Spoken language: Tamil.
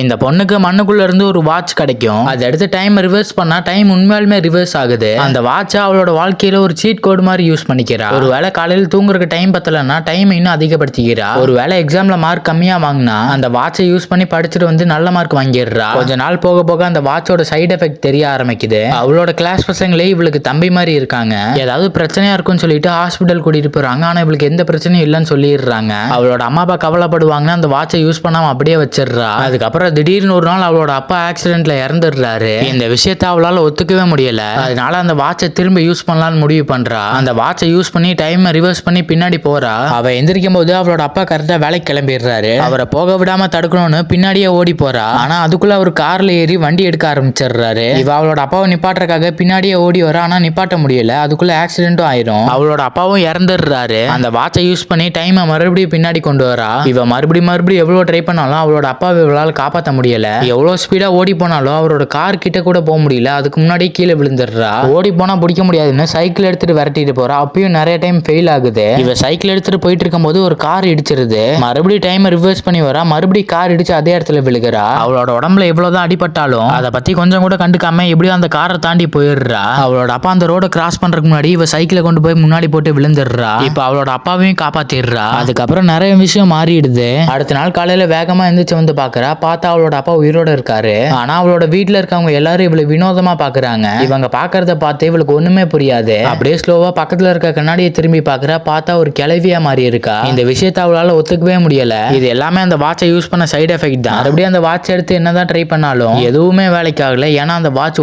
இந்த பொண்ணுக்கு மண்ணுக்குள்ள இருந்து ஒரு வாட்ச் கிடைக்கும். அதை எடுத்து டைம் ரிவர்ஸ் பண்ணா டைம் உண்மையாலுமே ரிவர்ஸ் ஆகுது. அந்த வாட்சை அவளோட வாழ்க்கையில ஒரு சீட் கோடு மாதிரி யூஸ் பண்ணிக்கிறா. ஒரு வேலை காலையில் தூங்குறதுக்கு டைம் பத்தலன்னா டைம் இன்னும் அதிகப்படுத்திக்கிறா. ஒரு வேலை எக்ஸாம்ல மார்க் கம்மியா வாங்கினா அந்த வாட்சை யூஸ் பண்ணி படிச்சுட்டு வந்து நல்ல மார்க் வாங்கிடுறா. கொஞ்ச நாள் போக போக அந்த வாட்சோட சைடு எஃபெக்ட் தெரிய ஆரம்பிக்குது. அவளோட கிளாஸ் பசங்களே இவளுக்கு தம்பி மாதிரி இருக்காங்க. ஏதாவது பிரச்சனையா இருக்கும்னு சொல்லிட்டு ஹாஸ்பிட்டல் கூட்டிட்டு போறாங்க. ஆனா இவளுக்கு எந்த பிரச்சனையும் இல்லைன்னு சொல்லிடுறாங்க. அவளோட அம்மா அப்பா கவலைப்படுவாங்க அந்த வாட்சை யூஸ் பண்ணாம அப்படியே வச்சிடுறா. அதுக்கப்புறம் திடீர்னு ஒரு நாள் அவளோட அப்பா ஆக்சிடென்ட்ல இறந்துடுறாரு. இந்த விஷயத்த அவளால ஒத்துக்கவே முடியல. அதனால அந்த வாட்சை திரும்ப யூஸ் பண்ணலாம்னு முடிவு பண்றா. அந்த வாட்சை யூஸ் பண்ணி டைம் ரிவர்ஸ் பண்ணி பின்னாடி போறா. அவ எந்திரிக்கும் போது அவளோட அப்பா கரெக்டா வேலைக்கு கிளம்பிடுறாரு. அவரை போக விடாம தடுக்கணும்னு பின்னாடியே ஓடி போறா. ஆனா அதுக்குள்ள அவர் கார்ல ஏறி வண்டி எடுக்க ஆரம்பிச்சிடுறாரு. இவ அவளோட அப்பாவை நிப்பாட்டுறக்காக பின்னாடியே ஓடி வர ஆனா நிப்பாட்ட முடியல. அதுக்குள்ள ஆக்சிடென்ட்டும் ஆயிரும். அவளோட அப்பாவும் இறந்துடுறாரு. அந்த வாட்சை யூஸ் பண்ணி டைமை மறுபடியும் பின்னாடி கொண்டு வரா. இவ மறுபடியும் மறுபடியும் எவ்வளவு ட்ரை பண்ணாலும் அவளோட அப்பாவை இவளால காப்பாற்ற முடியல. எவ்வளவு ஸ்பீடா ஓடி போனாலும் அவரோட கார் கிட்ட கூட போக முடியல. அதுக்கு முன்னாடி கீழே விழுந்துடுறா. ஓடி போனா பிடிக்க முடியாதுன்னு சைக்கிள் எடுத்துட்டு விரட்டிட்டு போறா. அப்பயும் நிறைய டைம் ஃபெயில் ஆகுது. இவ சைக்கிள் எடுத்துட்டு போயிட்டு இருக்கும்போது ஒரு கார் இடிச்சிருது. மறுபடியும் டைம் ரிவர்ஸ் பண்ணி வரா மறுபடியும் கார் இடிச்சு அதே இடத்துல விழுகிறா. அவளோட உடம்புல எவ்வளவுதான் அடிபட்டாலும் அதை பத்தி கொஞ்சம் கூட கண்டுக்காம எப்படியும் அந்த காரை தாண்டி போயிடுறா. அவளோட அப்பா அந்த ரோட கிராஸ் பண்றதுக்கு முன்னாடி இவ சைக்கிளை கொண்டு போய் முன்னாடி போட்டு விழுந்துடுறா. இப்ப அவளோட அப்பாவையும் காப்பாத்திடுறா. அதுக்கப்புறம் நிறைய விஷயம் மாறிடுது. அடுத்த நாள் காலையில வேகமா எந்திரிச்சு வந்து பாக்குறா பார்த்து அவளோட அப்பா உயிரோட இருக்காரு. ஆனா அவளோட வீட்டுல இருக்கவங்க எல்லாரும் இவளை வினோதமா பாக்குறாங்க. இவங்க பாக்குறத பார்த்து இவளுக்கு ஒண்ணுமே புரியாது. அப்படியே ஸ்லோவா பக்கத்துல இருக்க கண்ணாடியை திரும்பி பாக்குறா பார்த்தா ஒரு கிளவியா மாறி இருக்கா. இந்த விஷயத்த அவளால ஒத்துக்கவே முடியல. இது எல்லாமே அந்த வாட்சை யூஸ் பண்ண சைடு எஃபெக்ட் தான். மறுபடியும் அந்த வாட்ச் எடுத்து என்னதான் ட்ரை பண்ணாலும் எதுவுமே வேலைக்கு ஆகல ஏன்னா அந்த வாட்ச்